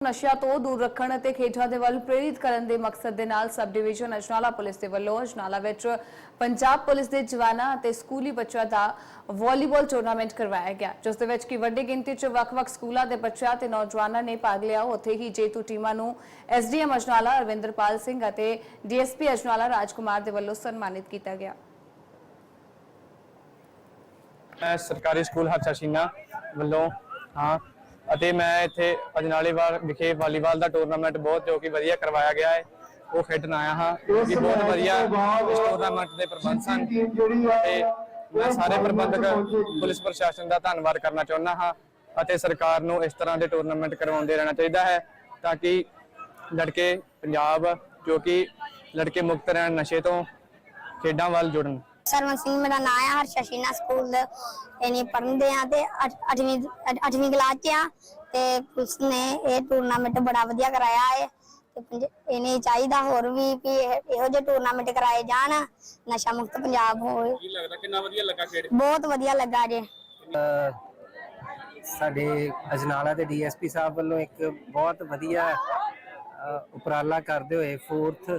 ਨਸ਼ਿਆਂ ਤੋਂ ਦੂਰ ਰੱਖਣ ਅਤੇ ਖੇਡਾਂ ਦੇ ਵੱਲ ਪ੍ਰੇਰਿਤ ਕਰਨ ਦੇ ਮਕਸਦ ਦੇ ਨਾਲ ਸਬ ਡਿਵੀਜ਼ਨ ਅਜਨਾਲਾ ਪੁਲਿਸ ਦੇ ਵੱਲੋਂ ਅਜਨਾਲਾ ਵਿੱਚ ਪੰਜਾਬ ਪੁਲਿਸ ਦੇ ਜਵਾਨਾਂ ਅਤੇ ਸਕੂਲੀ ਬੱਚਿਆਂ ਦਾ ਵਾਲੀਬਾਲ ਟੂਰਨਾਮੈਂਟ ਕਰਵਾਇਆ ਗਿਆ, ਜਿਸ ਦੇ ਵਿੱਚ ਕਿ ਵੱਡੀ ਗਿਣਤੀ 'ਚ ਵੱਖ-ਵੱਖ ਸਕੂਲਾਂ ਦੇ ਬੱਚਿਆਂ ਤੇ ਨੌਜਵਾਨਾਂ ਨੇ ਭਾਗ ਲਿਆ। ਉੱਥੇ ਹੀ ਜੇਤੂ ਟੀਮਾਂ ਨੂੰ ਐਸਡੀਐਮ ਅਜਨਾਲਾ ਰਵਿੰਦਰਪਾਲ ਸਿੰਘ ਅਤੇ ਡੀਐਸਪੀ ਅਜਨਾਲਾ ਰਾਜਕੁਮਾਰ ਦੇ ਵੱਲੋਂ ਸਨਮਾਨਿਤ ਕੀਤਾ ਗਿਆ। ਮੈਂ ਸਰਕਾਰੀ ਸਕੂਲ ਹਰਚਾ ਸਿੰਘਾ ਵੱਲੋਂ, ਹਾਂ ਅਤੇ ਮੈਂ ਇੱਥੇ ਅਜਨਾਲੇਵਾਲ ਵਿਖੇ ਵਾਲੀਬਾਲ ਦਾ ਟੂਰਨਾਮੈਂਟ ਬਹੁਤ ਜੋ ਕਿ ਵਧੀਆ ਕਰਵਾਇਆ ਗਿਆ ਹੈ। ਉਹ ਖੇਡਣ ਆਇਆ ਹਾਂ। ਕਿ ਬਹੁਤ ਵਧੀਆ ਇਸ ਟੂਰਨਾਮੈਂਟ ਦੇ ਪ੍ਰਬੰਧ ਸਨ ਤੇ ਮੈਂ ਸਾਰੇ ਪ੍ਰਬੰਧਕ ਪੁਲਿਸ ਪ੍ਰਸ਼ਾਸਨ ਦਾ ਧੰਨਵਾਦ ਕਰਨਾ ਚਾਹੁੰਦਾ ਹਾਂ ਅਤੇ ਸਰਕਾਰ ਨੂੰ ਇਸ ਤਰ੍ਹਾਂ ਦੇ ਟੂਰਨਾਮੈਂਟ ਕਰਵਾਉਂਦੇ ਰਹਿਣਾ ਚਾਹੀਦਾ ਹੈ ਤਾਂ ਕਿ ਲੜਕੇ ਪੰਜਾਬ ਜੋ ਕਿ ਲੜਕੇ ਮੁਕਤ ਰਹਿਣ ਨਸ਼ੇ ਤੋਂ ਖੇਡਾਂ ਵੱਲ ਜੁੜਨ। ਸਰਵਨ ਸਿੰਘ ਮੇਰਾ ਨਾਮ ਹੈ ਹਰਸ਼ਾ ਸ਼ੀਨਾ ਸਕੂਲ ਦੇ ਇਹਨੇ ਪੜ੍ਹਦੇ ਆ ਤੇ 8ਵੀਂ 8ਵੀਂ ਕਲਾਸ ਚ ਆ ਤੇ ਪੁਲਿਸ ਨੇ ਇਹ ਟੂਰਨਾਮੈਂਟ ਬੜਾ ਵਧੀਆ ਕਰਾਇਆ ਹੈ ਤੇ ਇਹਨੇ ਚਾਹੀਦਾ ਹੋਰ ਵੀ ਵੀ ਇਹ- ਜਿਹੇ ਟੂਰਨਾਮੈਂਟ ਕਰਾਏ ਜਾਣ ਨਸ਼ਾ ਮੁਕਤ ਪੰਜਾਬ ਹੋਵੇ। ਕੀ ਲੱਗਦਾ ਕਿੰਨਾ ਵਧੀਆ ਲੱਗਾ ਖੇਡ? ਬਹੁਤ ਵਧੀਆ ਲੱਗਾ ਜੇ। ਸਾਡੇ ਅਜਨਾਲਾ ਦੇ ਡੀਐਸਪੀ ਸਾਹਿਬ ਵੱਲੋਂ ਇੱਕ ਬਹੁਤ ਵਧੀਆ ਉਪਰਾਲਾ ਕਰਦੇ ਹੋਏ 4th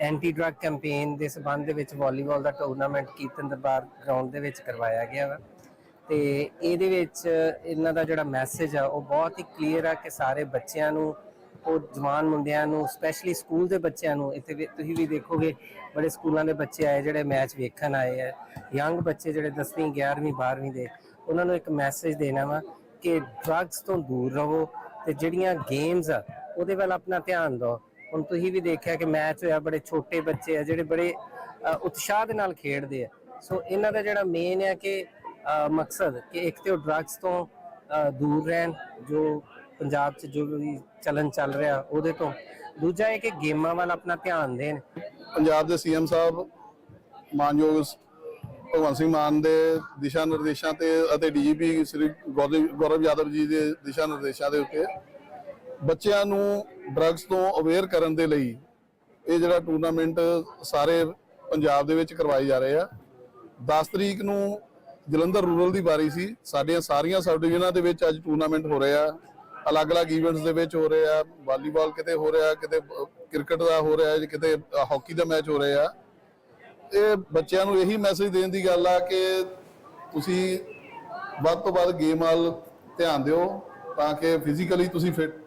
ਐਂਟੀ ਡਰੱਗ ਕੈਂਪੇਨ ਦੇ ਸਬੰਧ ਦੇ ਵਿੱਚ ਵਾਲੀਬਾਲ ਦਾ ਟੂਰਨਾਮੈਂਟ ਕੀਰਤਨ ਦਰਬਾਰ ਗਰਾਊਂਡ ਦੇ ਵਿੱਚ ਕਰਵਾਇਆ ਗਿਆ ਵਾ। ਤੇ ਇਹਦੇ ਵਿੱਚ ਇਹਨਾਂ ਦਾ ਜਿਹੜਾ ਮੈਸੇਜ ਆ, ਉਹ ਬਹੁਤ ਹੀ ਕਲੀਅਰ ਆ ਕਿ ਸਾਰੇ ਬੱਚਿਆਂ ਨੂੰ, ਉਹ ਜਵਾਨ ਮੁੰਡਿਆਂ ਨੂੰ ਸਪੈਸ਼ਲੀ ਸਕੂਲ ਦੇ ਬੱਚਿਆਂ ਨੂੰ, ਇੱਥੇ ਵੀ- ਤੁਸੀਂ ਵੀ ਦੇਖੋਗੇ, ਬੜੇ ਸਕੂਲਾਂ ਦੇ ਬੱਚੇ ਆਏ ਜਿਹੜੇ ਮੈਚ ਵੇਖਣ ਆਏ ਆ। ਯੰਗ ਬੱਚੇ ਜਿਹੜੇ 10ਵੀਂ 11ਵੀਂ 12ਵੀਂ ਦੇ, ਉਹਨਾਂ ਨੂੰ ਇੱਕ ਮੈਸੇਜ ਦੇਣਾ ਵਾ ਕਿ ਡਰੱਗਸ ਤੋਂ ਦੂਰ ਰਹੋ ਤੇ ਜਿਹੜੀਆਂ ਗੇਮਸ ਆ, ਉਹਦੇ ਵੱਲ ਆਪਣਾ ਧਿਆਨ ਦਿਓ। ਹੁਣ ਤੁਸੀਂ ਵੀ ਦੇਖਿਆ ਕਿ ਮੈਚ ਹੋਇਆ, ਬੜੇ ਛੋਟੇ ਬੱਚੇ ਆ ਜਿਹੜੇ ਬੜੇ ਉਤਸ਼ਾਹ ਦੇ ਨਾਲ ਖੇਡਦੇ ਆ। ਸੋ ਇਹਨਾਂ ਦਾ ਜਿਹੜਾ ਮੇਨ ਹੈ ਕਿ ਮਕਸਦ ਕਿ ਇੱਕ ਤੇ ਉਹ ਡਰੱਗਸ ਤੋਂ ਦੂਰ ਰਹਿਣ, ਜੋ ਪੰਜਾਬ 'ਚ ਜੋ ਵੀ ਚਲਨ ਚੱਲ ਰਿਹਾ ਉਹਦੇ ਤੋਂ। ਦੂਜਾ ਇਹ ਕਿ ਗੇਮਾਂ ਵੱਲ ਆਪਣਾ ਧਿਆਨ ਦੇਣ। ਪੰਜਾਬ ਦੇ ਸੀਐਮ ਸਾਹਿਬ ਮਾਨਯੋਗ ਭਗਵੰਤ ਸਿੰਘ ਮਾਨ ਦੇ ਦਿਸ਼ਾ ਨਿਰਦੇਸ਼ਾਂ ਤੇ ਅਤੇ ਡੀਜੀਪੀ ਸ੍ਰੀ ਗੌਰਵ ਗੌਰਵ ਯਾਦਵ ਜੀ ਦੇ ਦਿਸ਼ਾ ਨਿਰਦੇਸ਼ਾਂ ਦੇ ਉੱਤੇ ਬੱਚਿਆਂ ਨੂੰ ਡਰੱਗਸ ਤੋਂ ਅਵੇਅਰ ਕਰਨ ਦੇ ਲਈ ਇਹ ਜਿਹੜਾ ਟੂਰਨਾਮੈਂਟ ਸਾਰੇ ਪੰਜਾਬ ਦੇ ਵਿੱਚ ਕਰਵਾਏ ਜਾ ਰਹੇ ਆ। 10 ਤਰੀਕ ਨੂੰ ਜਲੰਧਰ ਰੂਰਲ ਦੀ ਵਾਰੀ ਸੀ। ਸਾਡੀਆਂ ਸਾਰੀਆਂ ਸਬ ਡਿਵੀਜ਼ਨਾਂ ਦੇ ਵਿੱਚ ਅੱਜ ਟੂਰਨਾਮੈਂਟ ਹੋ ਰਿਹਾ। ਅਲੱਗ-ਅਲੱਗ ਇਵੈਂਟਸ ਦੇ ਵਿੱਚ ਹੋ ਰਿਹਾ। ਵਾਲੀਬਾਲ ਕਿਤੇ ਹੋ ਰਿਹਾ, ਕਿਤੇ ਕ੍ਰਿਕਟ ਦਾ ਹੋ ਰਿਹਾ, ਕਿਤੇ ਹਾਕੀ ਦਾ ਮੈਚ ਹੋ ਰਿਹਾ। ਇਹ ਬੱਚਿਆਂ ਨੂੰ ਇਹੀ ਮੈਸੇਜ ਦੇਣ ਦੀ ਗੱਲ ਆ ਕਿ ਤੁਸੀਂ ਵੱਧ ਤੋਂ ਵੱਧ ਗੇਮ ਵੱਲ ਧਿਆਨ ਦਿਓ ਤਾਂ ਕਿ ਫਿਜ਼ੀਕਲੀ ਤੁਸੀਂ ਫਿਟ